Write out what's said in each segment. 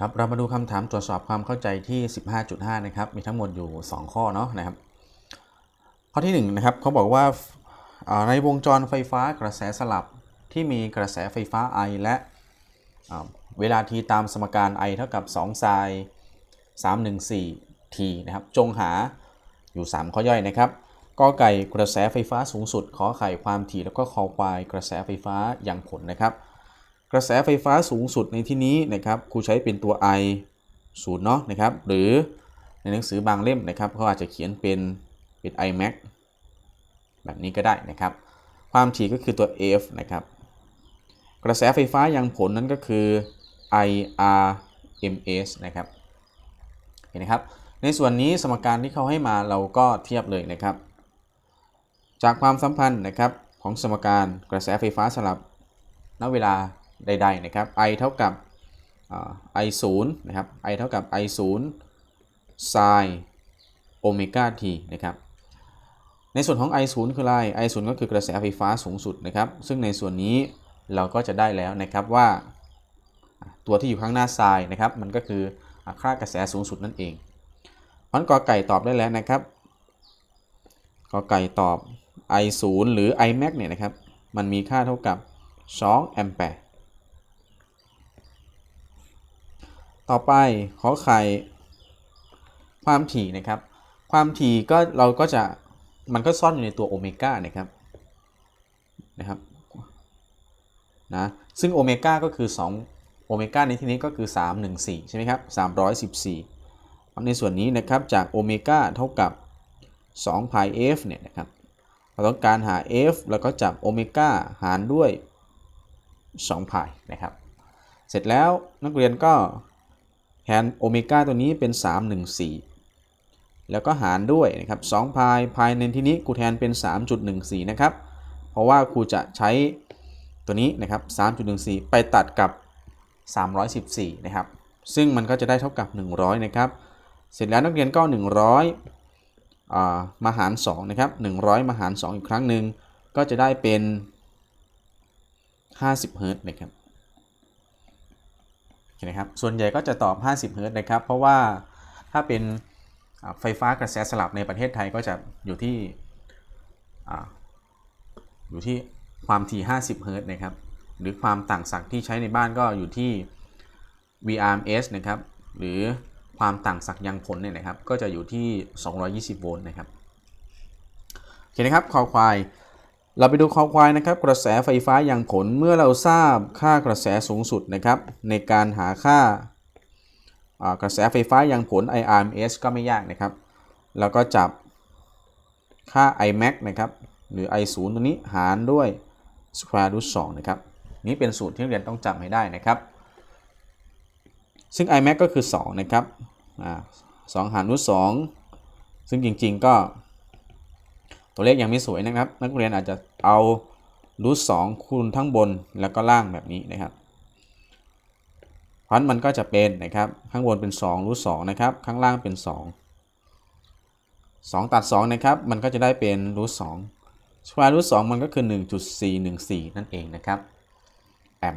ครับเรามาดูคำถามตรวจสอบความเข้าใจที่ 15.5 นะครับ มีทั้งหมดอยู่ 2 ข้อเนาะนะครับ ข้อที่1นะครับเขาบอกว่าในวงจรไฟฟ้ากระแสสลับที่มีกระแสไฟฟ้า I และเวลา t ตามสมการ I เท่ากับ2 sin 314 t นะครับ จงหาอยู่ 3 ข้อย่อยนะครับกอไก่กระแสไฟฟ้าสูงสุด ขอไข่ความถี่แล้วก็คอควายกระแสไฟฟ้าอย่างผลนะครับ กระแสไฟฟ้าสูงสุดในที่นี้นะครับครูใช้เป็นตัว I ศูนย์เนาะนะครับ หรือในหนังสือบางเล่มนะครับเขาอาจจะเขียนเป็นเป็น I max แบบนี้ก็ได้นะครับ ความถี่ก็คือตัว F นะครับ กระแสไฟฟ้ายังผลนั้นก็คือ IRMS นะครับเห็นไหมครับ ในส่วนนี้สมการที่เขาให้มาเราก็เทียบเลยนะครับ จากความสัมพันธ์นะครับของสมการกระแสไฟฟ้าสลับณเวลา ใดๆนะครับ I เท่ากับ I 0นะครับ I เท่ากับ I 0 sin โอเมก้า t นะครับในส่วนของ I 0คืออะไร I 0ก็คือกระแสไฟฟ้าสูงสุดนะครับ ซึ่งในส่วนนี้เราก็จะได้แล้วนะครับว่า ตัวที่อยู่ข้างหน้า sin นะครับ มันก็คือค่ากระแสสูงสุดนั่นเองมันกอไก่ตอบได้แล้วนะครับกอไก่ตอบ I 0หรือ I max เนี่ยนะครับ มันมีค่าเท่ากับ2แอมแปร์ ต่อไปขอไข่ความถี่นะครับ ความถี่ก็เราก็จะมันก็ซ่อนอยู่ในตัวโอเมก้านะครับนะครับนะซึ่งโอเมก้าก็คือ 2 โอเมก้าในที่นี้ก็คือ 314 ใช่ไหมครับ 314 ในส่วนนี้นะครับจากโอเมก้าเท่ากับ2 pi f เนี่ยนะครับเราต้องการหา f แล้วก็จับโอเมก้าหารด้วย2 pi นะครับ เสร็จแล้วนักเรียนก็ แทนโอเมก้าตัวนี้เป็น 314 แล้วก็หารด้วยนะครับ2พายพายในที่นี้กูแทนเป็น 3.14 นะครับ เพราะว่าครูจะใช้ตัวนี้นะครับ 3.14 ไปตัดกับ 314 นะครับ ซึ่งมันก็จะได้เท่ากับ 100 นะครับ เสร็จแล้วนักเรียนก็ 100อ่ามาหาร2นะครับ 100 มาหาร 2 อีกครั้งหนึ่งก็จะได้เป็น 50 เฮิรตซ์นะครับ นะครับ ส่วนใหญ่ก็จะตอบ 50 เฮิรต์นะครับ เพราะว่าถ้าเป็นไฟฟ้ากระแสสลับในประเทศไทยก็จะอยู่ที่ออยู่ที่ความถี่ 50 เฮิรต์นะครับ หรือความต่างศักย์ที่ใช้ในบ้านก็อยู่ที่ VRMS นะครับ หรือความต่างศักย์ยังผลเนี่ยนะครับ ก็จะอยู่ที่ 220 โวลต์นะครับ โอเคนะครับ คอควาย เราไปดูคอควายนะครับกระแสไฟฟ้าอย่างผลเมื่อเราทราบค่ากระแสสูงสุดนะครับในการหาค่ากระแสไฟฟ้าอย่างผล IRMS ก็ไม่ยากนะครับแล้วก็จับค่า Imax นะครับหรือ I 0 ตัวนี้หารด้วย square root 2นะครับนี่เป็นสูตรที่นักเรียนต้องจำให้ได้นะครับ ซึ่ง Imax ก็คือ 2 นะครับอ่า2หาร root 2ซึ่งจริงๆก็ ตัวเลขยังไม่สวยนะครับ นักเรียนอาจจะเอารูทสองคูณทั้งบนแล้วก็ล่างแบบนี้นะครับพันมันก็จะเป็นนะครับ ข้างบนเป็น2รูทสองนะครับ ข้างล่างเป็น 2 2 ตัด 2 นะครับ มันก็จะได้เป็นรูทสองสแควร์รูทสองมันก็คือ 1.414 นั่นเองนะครับแอม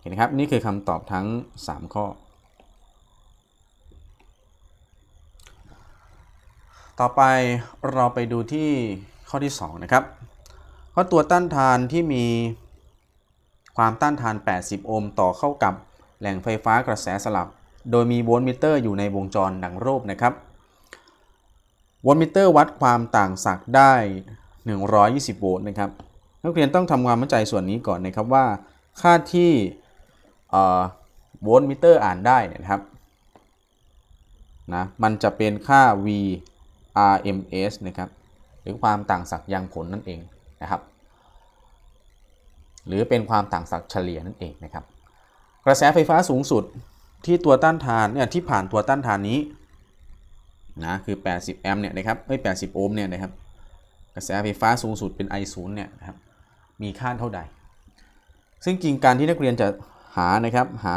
เห็นนะครับ นี่คือคำตอบทั้ง 3 ข้อ ต่อไปเราไปดูที่ข้อที่ 2 นะครับเพราะตัวต้านทานที่มีความต้านทาน 80 โอห์มต่อเข้ากับแหล่งไฟฟ้ากระแสสลับ โดยมีโวลต์มิเตอร์อยู่ในวงจรดังรูปนะครับโวลต์มิเตอร์วัดความต่างศักย์ได้ 120 โวลต์นะครับนักเรียนต้องทำความเข้าใจส่วนนี้ก่อนนะครับว่า ค่าที่โวลต์มิเตอร์อ่านได้นะครับนะมันจะเป็นค่า V RMS นะครับหรือความต่างศักย์ยังผลนั่นเองนะครับ หรือเป็นความต่างศักย์เฉลี่ยนั่นเองนะครับ กระแสไฟฟ้าสูงสุดที่ตัวต้านทานเนี่ยที่ผ่านตัวต้านทานนี้นะคือ 80 แอมป์เนี่ยนะครับเอ้ย80 โอห์มเนี่ยนะครับ กระแสไฟฟ้าสูงสุดเป็น I 0 เนี่ยนะครับมีค่าเท่าใด ซึ่งจริงการที่นักเรียนจะหานะครับหา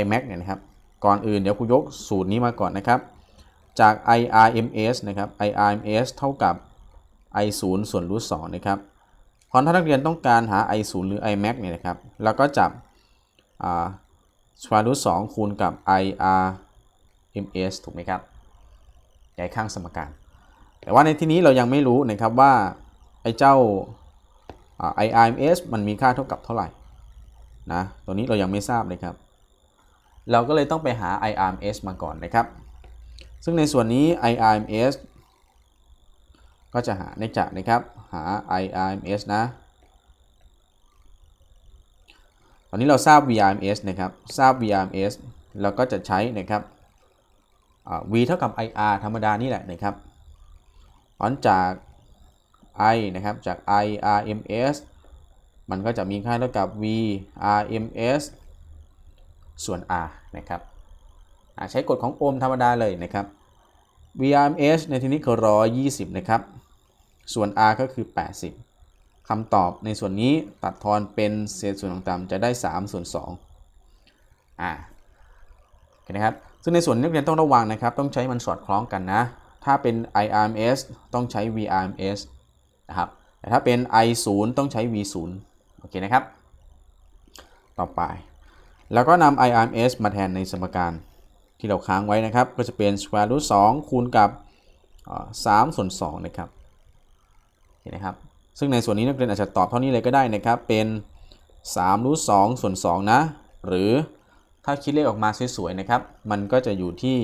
imax เนี่ยนะครับ ก่อนอื่นเดี๋ยวครูยกสูตรนี้มาก่อนนะครับ จาก IRMS นะครับ IRMS เท่ากับ I 0 ส่วนรูท2นะครับพอราะถ้านักเรียนต้องการหา i 0 หรือ i max เนี่ยนะครับเราก็จับอ่า square root 2คูณกับ i r ms ถูกไหมครับย้ายข้างสมการ แต่ว่าในที่นี้เรายังไม่รู้นะครับว่าไอ้เจ้า i r ms มันมีค่าเท่ากับเท่าไหร่นะตัวนี้เรายังไม่ทราบเลยครับ เราก็เลยต้องไปหา i r ms มาก่อนนะครับ ซึ่งในส่วนนี้ i r ms ก็จะหาในจากนะครับ หา i r ms นะ ตอนนี้เราทราบ VRMS นะครับ ทราบ VRMS เราก็จะใช้นะครับ v เท่ากับ IR ธรรมดานี่แหละนะครับตอนจาก i นะครับ จาก IRMS มันก็จะมีค่าเท่ากับ VRMS ส่วน R นะครับใช้กฎของโอห์มธรรมดาเลยนะครับ VRMS ในที่นี้คือ 120 นะครับ ส่วน R ก็คือ 80 คำตอบในส่วนนี้ตัดทอนเป็นเศษส่วนต่างๆจะได้ 3 ส่วน2อ่าโอเคนะครับ ซึ่งในส่วนนักเรียนต้องระวังนะครับ ต้องใช้มันสอดคล้องกันนะ ถ้าเป็น IRMS ต้องใช้ VRMS นะครับ แต่ถ้าเป็น I0 ต้องใช้ V0 โอเคนะครับ ต่อไป แล้วก็นำ IRMS มาแทนในสมการ ที่เราค้างไว้นะครับ ก็จะเป็น square root 2คูณกับ3ส่วน2นะครับโอเคนะครับ ซึ่งในส่วนนี้นักเรียนอาจจะตอบเท่านี้เลยก็ได้นะครับ เป็น3รูท2ส่วน2นะ หรือถ้าคิดเลขออกมาสวยๆนะครับ มันก็จะอยู่ที่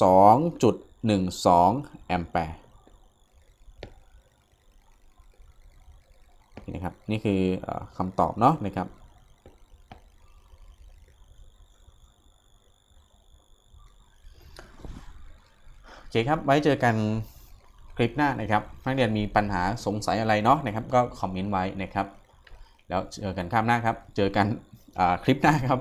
2.12 แอมแปร์นี่นะครับ นี่คืออคำตอบเนาะนะครับ เคครับ ไว้เจอกันคลิปหน้านะครับนักเรียนมีปัญหาสงสัยอะไรเนาะนะครับ ก็คอมเมนต์ไว้นะครับ แล้วเจอกันข้ามหน้าครับ เจอกันคลิปหน้าครับ